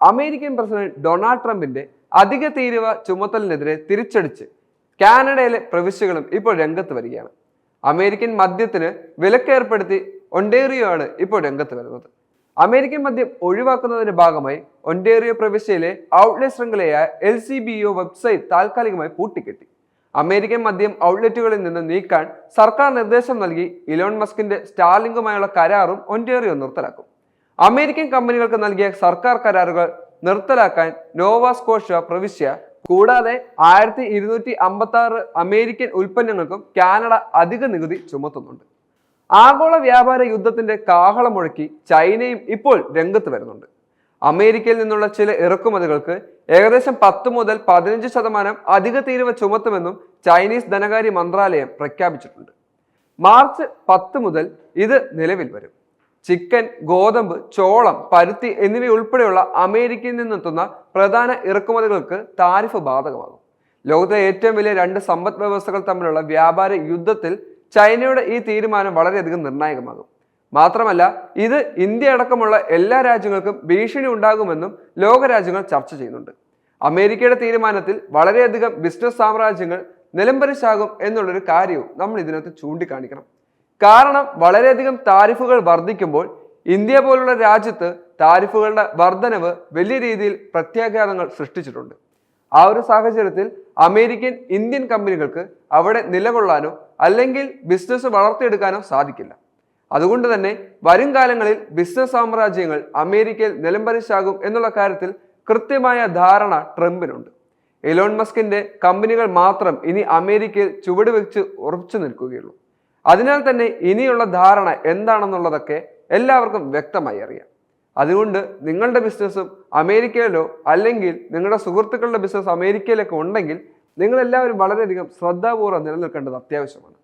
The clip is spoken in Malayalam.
അമേരിക്കൻ പ്രസിഡന്റ് ഡൊണാൾഡ് ട്രംപിന്റെ അധിക തീരുവ ചുമത്തലിനെതിരെ തിരിച്ചടിച്ച് കാനഡയിലെ പ്രവിശ്യകളും ഇപ്പോൾ രംഗത്ത് വരികയാണ്. അമേരിക്കൻ മദ്യത്തിന് വിലക്കേർപ്പെടുത്തി ഒണ്ടേറിയോ ആണ് ഇപ്പോൾ രംഗത്ത് വരുന്നത്. അമേരിക്കൻ മദ്യം ഒഴിവാക്കുന്നതിന്റെ ഭാഗമായി ഒണ്ടേറിയോ പ്രവിശ്യയിലെ outlet ശൃംഖലയായ L C B O website താൽക്കാലികമായി പൂട്ടിക്കെട്ടി. അമേരിക്കൻ മദ്യം ഔട്ട്ലെറ്റുകളിൽ നിന്ന് നീക്കാൻ സർക്കാർ നിർദ്ദേശം നൽകി ഇലോൺ മസ്കിന്റെ സ്റ്റാർലിംഗുമായുള്ള കരാറും ഒണ്ടേറിയോ നിർത്തലാക്കും. അമേരിക്കൻ കമ്പനികൾക്ക് നൽകിയ സർക്കാർ കരാറുകൾ നിർത്തലാക്കാൻ നോവാസ്കോഷ്യ പ്രവിശ്യ കൂടാതെ ആയിരത്തി ഇരുന്നൂറ്റി അമ്പത്തി ആറ് അമേരിക്കൻ ഉൽപ്പന്നങ്ങൾക്കും കാനഡ അധിക നികുതി ചുമത്തുന്നുണ്ട്. ആഗോള വ്യാപാര യുദ്ധത്തിന്റെ കാഹളം മുഴക്കി ചൈനയും ഇപ്പോൾ രംഗത്ത് വരുന്നുണ്ട്. അമേരിക്കയിൽ നിന്നുള്ള ചില ഇറക്കുമതികൾക്ക് ഏകദേശം പത്ത് മുതൽ പതിനഞ്ച് ശതമാനം അധിക തീരുവ ചുമത്തുമെന്നും ചൈനീസ് ധനകാര്യ മന്ത്രാലയം പ്രഖ്യാപിച്ചിട്ടുണ്ട്. മാർച്ച് പത്ത് മുതൽ ഇത് നിലവിൽ വരും. ചിക്കൻ ഗോതമ്പ് ചോളം പരുത്തി എന്നിവയുൾപ്പെടെയുള്ള അമേരിക്കയിൽ നിന്നെത്തുന്ന പ്രധാന ഇറക്കുമതികൾക്ക് താരിഫ് ബാധകമാകും. ലോകത്തെ ഏറ്റവും വലിയ രണ്ട് സമ്പദ് വ്യവസ്ഥകൾ തമ്മിലുള്ള വ്യാപാര യുദ്ധത്തിൽ ചൈനയുടെ ഈ തീരുമാനം വളരെയധികം നിർണായകമാകും. മാത്രമല്ല ഇത് ഇന്ത്യ അടക്കമുള്ള എല്ലാ രാജ്യങ്ങൾക്കും ഭീഷണി ഉണ്ടാകുമെന്നും ലോകരാജ്യങ്ങൾ ചർച്ച ചെയ്യുന്നുണ്ട്. അമേരിക്കയുടെ തീരുമാനത്തിൽ വളരെയധികം ബിസിനസ് സാമ്രാജ്യങ്ങൾ നിലംപരിശാകും എന്നുള്ളൊരു കാര്യവും നമ്മൾ ഇതിനകത്ത് ചൂണ്ടിക്കാണിക്കണം. കാരണം വളരെയധികം താരിഫുകൾ വർദ്ധിക്കുമ്പോൾ ഇന്ത്യ പോലുള്ള രാജ്യത്ത് താരിഫുകളുടെ വർധനവ് വലിയ രീതിയിൽ പ്രത്യാഘാതങ്ങൾ സൃഷ്ടിച്ചിട്ടുണ്ട്. ആ ഒരു സാഹചര്യത്തിൽ അമേരിക്കൻ ഇന്ത്യൻ കമ്പനികൾക്ക് അവിടെ നിലകൊള്ളാനോ അല്ലെങ്കിൽ ബിസിനസ് വളർത്തിയെടുക്കാനോ സാധിക്കില്ല. അതുകൊണ്ട് തന്നെ വരും കാലങ്ങളിൽ ബിസിനസ് സാമ്രാജ്യങ്ങൾ അമേരിക്കയിൽ നിലംപരിശാകും എന്നുള്ള കാര്യത്തിൽ കൃത്യമായ ധാരണ ട്രംപിനുണ്ട്. എലോൺ മസ്കിന്റെ കമ്പനികൾ മാത്രം ഇനി അമേരിക്കയിൽ ചുവട് വെച്ച് ഉറച്ചു നിൽക്കുകയുള്ളൂ. അതിനാൽ തന്നെ ഇനിയുള്ള ധാരണ എന്താണെന്നുള്ളതൊക്കെ എല്ലാവർക്കും വ്യക്തമായി അറിയാം. അതുകൊണ്ട് നിങ്ങളുടെ ബിസിനസ്സും അമേരിക്കയിലോ അല്ലെങ്കിൽ നിങ്ങളുടെ സുഹൃത്തുക്കളുടെ ബിസിനസ് അമേരിക്കയിലൊക്കെ ഉണ്ടെങ്കിൽ നിങ്ങളെല്ലാവരും വളരെയധികം ശ്രദ്ധാപൂർവം നിലനിൽക്കേണ്ടത് അത്യാവശ്യമാണ്.